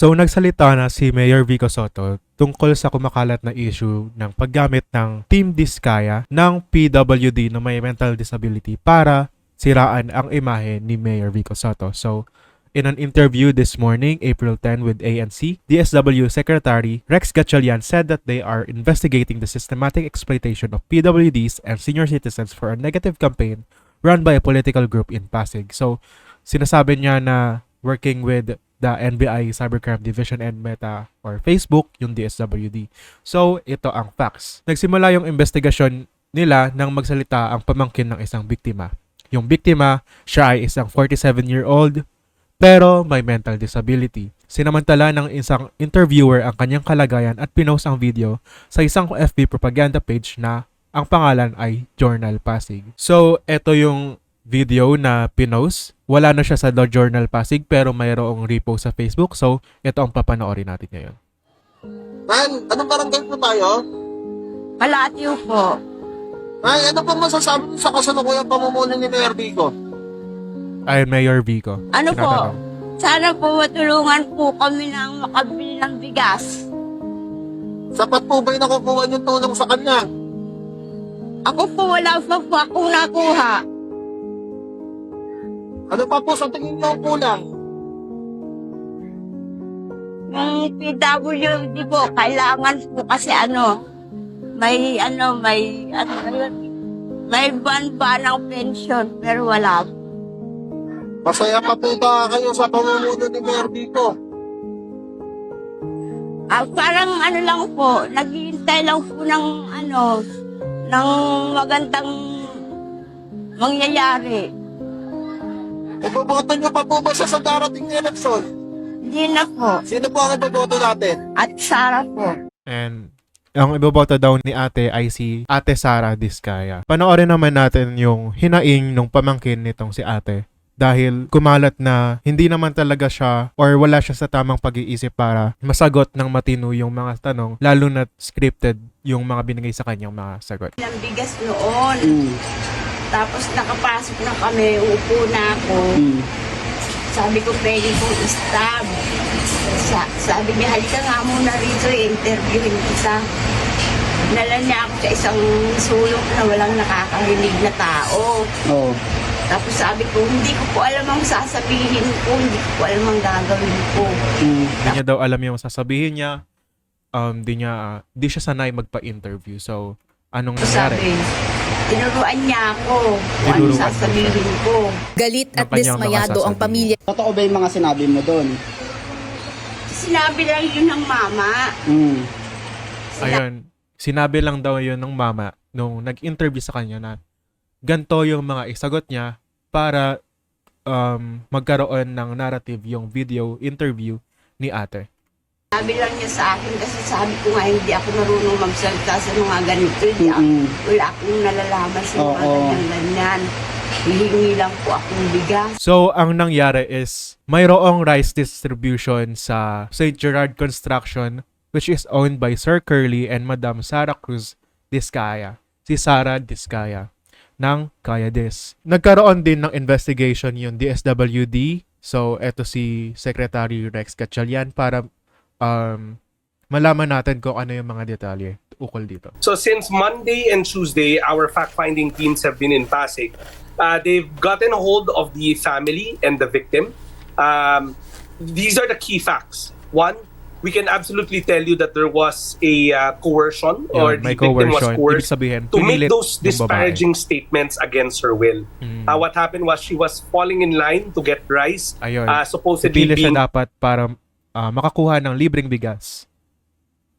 So nagsalita na si Mayor Vico Soto tungkol sa kumakalat na issue ng paggamit ng Team Diskaya ng PWD na may mental disability para siraan ang imahe ni Mayor Vico Soto. So in an interview this morning, April 10 with ANC, DSW Secretary Rex Gatchalian said that they are investigating the systematic exploitation of PWDs and senior citizens for a negative campaign run by a political group in Pasig. So sinasabi niya na working with the NBI Cybercrime Division and Meta or Facebook, yung DSWD. So, ito ang facts. Nagsimula yung investigasyon nila nang magsalita ang pamangkin ng isang biktima. Yung biktima, siya ay isang 47-year-old pero may mental disability. Sinamantala ng isang interviewer ang kanyang kalagayan at pinost ang video sa isang FB propaganda page na ang pangalan ay Journal Pasig. So, ito yung video na pinost. Wala na siya sa The Journal Pasig pero mayroong repost sa Facebook. So, ito ang papanoorin natin ngayon. Man, anong barangay po tayo? Palatyo po. Ay, ano po masasabi sa kasalukuyang pamumuno ni Mayor Vico? Ay, Mayor Vico. Ano po? Sana po matulungan po kami ng makabili ng bigas. Sapat po ba yung nakukuha niyong tulong sa kanya? Ako po wala pa po akong nakuha. Ano pa po sa tingin niyo ang kulang? Yung PWD po, kailangan po kasi ano, may ano, may ano, may ban ba ng pension, pero wala po. Masaya pa po ba kayo sa pamumuno ni Mayor Vico? Ah, parang ano lang po, naghihintay lang po ng ano, ng magandang mangyayari. Iboboto niyo pa po ba siya sa darating na eleksyon? Hindi na po. Sino po ang iboboto natin? At Sara po. And ang iboboto daw ni ate ay si Ate Sara Diskaya. Panoorin naman natin yung hinaing nung pamangkin nitong si ate. Dahil kumalat na hindi naman talaga siya or wala siya sa tamang pag-iisip para masagot ng matino yung mga tanong, lalo na scripted yung mga binigay sa kanyang mga sagot. ng bigas noon. Tapos nakapasok na kami, upo na ako. Sabi ko, pwede kong stab. Sa, sabi niya, halika nga muna rito, i-interviewin kita. Nala niya ako sa isang sulok na walang nakakarinig na tao. Oo. Tapos sabi ko, hindi ko po alam ang sasabihin ko, hindi ko po alam ang gagawin ko. Hindi niya daw alam yung sasabihin niya. Um, di niya, ah, di siya sanay magpa-interview. So, anong So nangyari? sabi, tinuruan niya ako kung ano Tinuruan mo siya. sasabihin ko. Galit at kanyang dismayado ang pamilya Totoo ba yung mga sinabi mo doon? Sinabi lang yun ng mama. Mm. Ayun, sinabi lang daw yun ng mama nung nag-interview sa kanya na ganito yung mga isagot niya para um, magkaroon ng narrative yung video interview ni ate. Sabi lang niya sa akin kasi sabi ko nga hindi ako marunong magsalita sa mga ganito. Hindi ako, Mm-mm. wala akong nalalaman sa mga Oo. ganyan-ganyan. Hihingi lang po akong bigas. So, ang nangyari is mayroong rice distribution sa St. Gerard Construction which is owned by Sir Curly and Madam Sara Cruz Diskaya. Si Sara Diskaya ng Kaya Dis. Nagkaroon din ng investigation yung DSWD. So, eto si Secretary Rex Gatchalian para um, malaman natin kung ano yung mga detalye ukol dito. So since Monday and Tuesday, our fact-finding teams have been in Pasig. Uh, they've gotten a hold of the family and the victim. Um, these are the key facts. One, we can absolutely tell you that there was a uh, coercion or Yun, the may victim was coercion. Coerced sabihin, to make those yung babae. disparaging statements against her will. Mm. Uh, what happened was she was falling in line to get rice, Ayun. uh, supposedly Pipili being dapat para ah, makakuha ng libreng bigas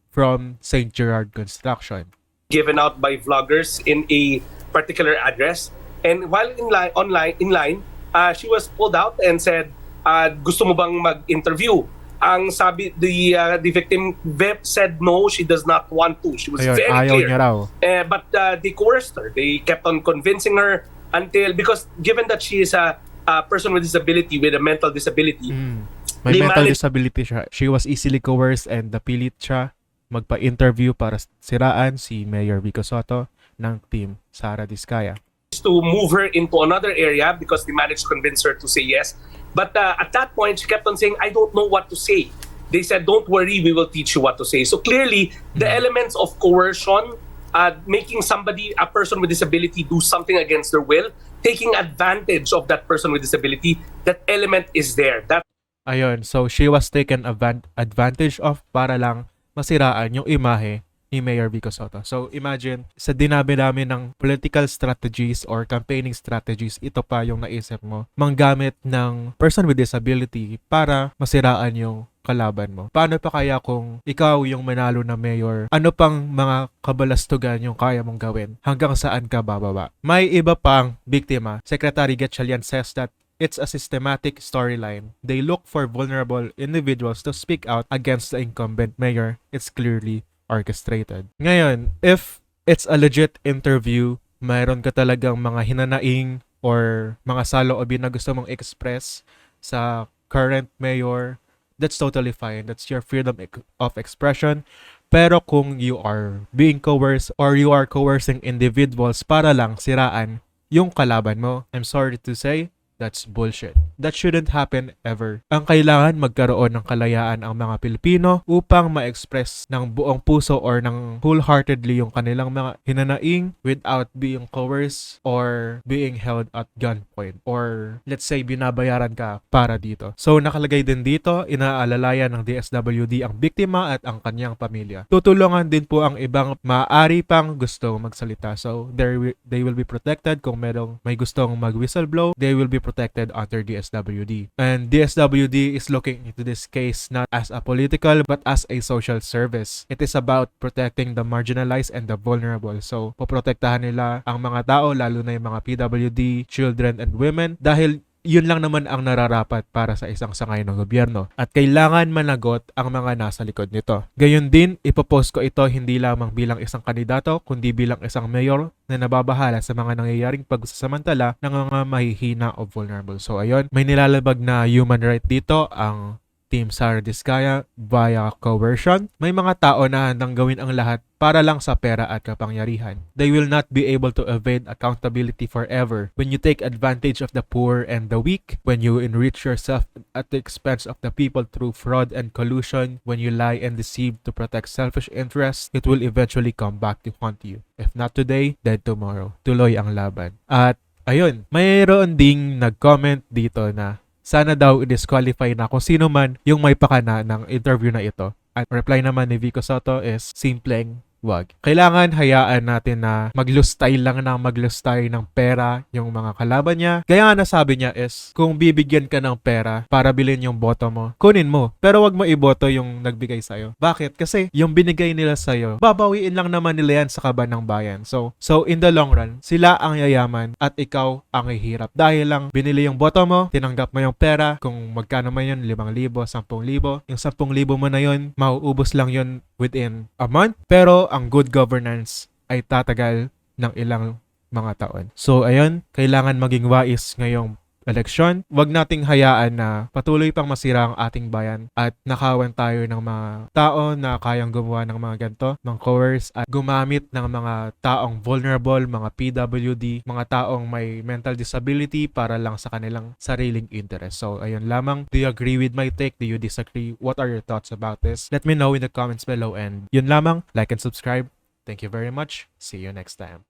from St. Gerard Construction. given out by vloggers in a particular address. And while in line, online, in line, uh, she was pulled out and said, uh, gusto mo bang mag-interview? Ang sabi, the, uh, the victim said no, she does not want to. She was Ayun, very ayaw clear. niya raw. Eh, but uh, they coerced her. They kept on convincing her until, because given that she is a, a person with disability, with a mental disability, Mm. May They mental managed- disability siya. She was easily coerced and napilit siya magpa-interview para siraan si Mayor Vico Soto ng team Sara Diskaya. to move her into another area because they managed to convince her to say yes. But uh, at that point, she kept on saying, I don't know what to say. they said, "Don't worry, we will teach you what to say." So clearly, the elements of coercion, uh, making somebody, a person with disability, do something against their will, taking advantage of that person with disability, that element is there. That Ayun, so she was taken advan- advantage of para lang masiraan yung imahe ni Mayor Vico Soto. So imagine, sa dinami-dami ng political strategies or campaigning strategies, ito pa yung naisip mo, manggamit ng person with disability para masiraan yung kalaban mo. Paano pa kaya kung ikaw yung manalo na mayor, ano pang mga kabalastugan yung kaya mong gawin? Hanggang saan ka bababa? May iba pang biktima. Secretary Gatchalian says that It's a systematic storyline. They look for vulnerable individuals to speak out against the incumbent mayor. It's clearly orchestrated. Ngayon, if it's a legit interview, mayroon ka talagang mga hinanaing or mga saloobin na gusto mong express sa current mayor, that's totally fine. That's your freedom of expression. Pero kung you are being coerced or you are coercing individuals para lang siraan yung kalaban mo, I'm sorry to say, That's bullshit. That shouldn't happen ever. Ang kailangan magkaroon ng kalayaan ang mga Pilipino upang ma-express ng buong puso or ng wholeheartedly yung kanilang mga hinanaing without being coerced or being held at gunpoint or let's say binabayaran ka para dito. So nakalagay din dito, inaalalayan ng DSWD ang biktima at ang kanyang pamilya. Tutulungan din po ang ibang maaari pang gusto magsalita. So they will be protected kung merong may gustong mag-whistleblow, they will be protected under DSWD. And DSWD is looking into this case not as a political but as a social service. It is about protecting the marginalized and the vulnerable. So, poprotektahan nila ang mga tao, lalo na yung mga PWD, children and women dahil yun lang naman ang nararapat para sa isang sangay ng gobyerno at kailangan managot ang mga nasa likod nito. Gayon din, ipopost ko ito hindi lamang bilang isang kandidato kundi bilang isang mayor na nababahala sa mga nangyayaring pagsasamantala ng mga mahihina o vulnerable. So ayun, may nilalabag na human right dito ang Team Sara Diskaya via coercion. May mga tao na handang gawin ang lahat para lang sa pera at kapangyarihan. They will not be able to evade accountability forever. When you take advantage of the poor and the weak, when you enrich yourself at the expense of the people through fraud and collusion, when you lie and deceive to protect selfish interests, it will eventually come back to haunt you. If not today, then tomorrow. Tuloy ang laban. At ayun, mayroon ding nag-comment dito na sana daw i-disqualify na kung sino man yung may pakana ng interview na ito. At reply naman ni Vico Soto is simpleng wag. Kailangan hayaan natin na maglustay lang ng maglustay ng pera yung mga kalaban niya. Kaya nga nasabi niya is, kung bibigyan ka ng pera para bilhin yung boto mo, kunin mo. Pero wag mo iboto yung nagbigay sa'yo. Bakit? Kasi yung binigay nila sa'yo, babawiin lang naman nila yan sa kaban ng bayan. So, so in the long run, sila ang yayaman at ikaw ang hihirap. Dahil lang binili yung boto mo, tinanggap mo yung pera, kung magkano man yun, 5,000, 10,000. Yung 10,000 mo na yun, mauubos lang yun within a month. Pero ang good governance ay tatagal ng ilang mga taon. So ayun, kailangan maging wais ngayong eleksyon. Huwag nating hayaan na patuloy pang masira ang ating bayan at nakawan tayo ng mga tao na kayang gumawa ng mga ganito, ng coerce at gumamit ng mga taong vulnerable, mga PWD, mga taong may mental disability para lang sa kanilang sariling interest. So ayun lamang. Do you agree with my take? Do you disagree? What are your thoughts about this? Let me know in the comments below and yun lamang. Like and subscribe. Thank you very much. See you next time.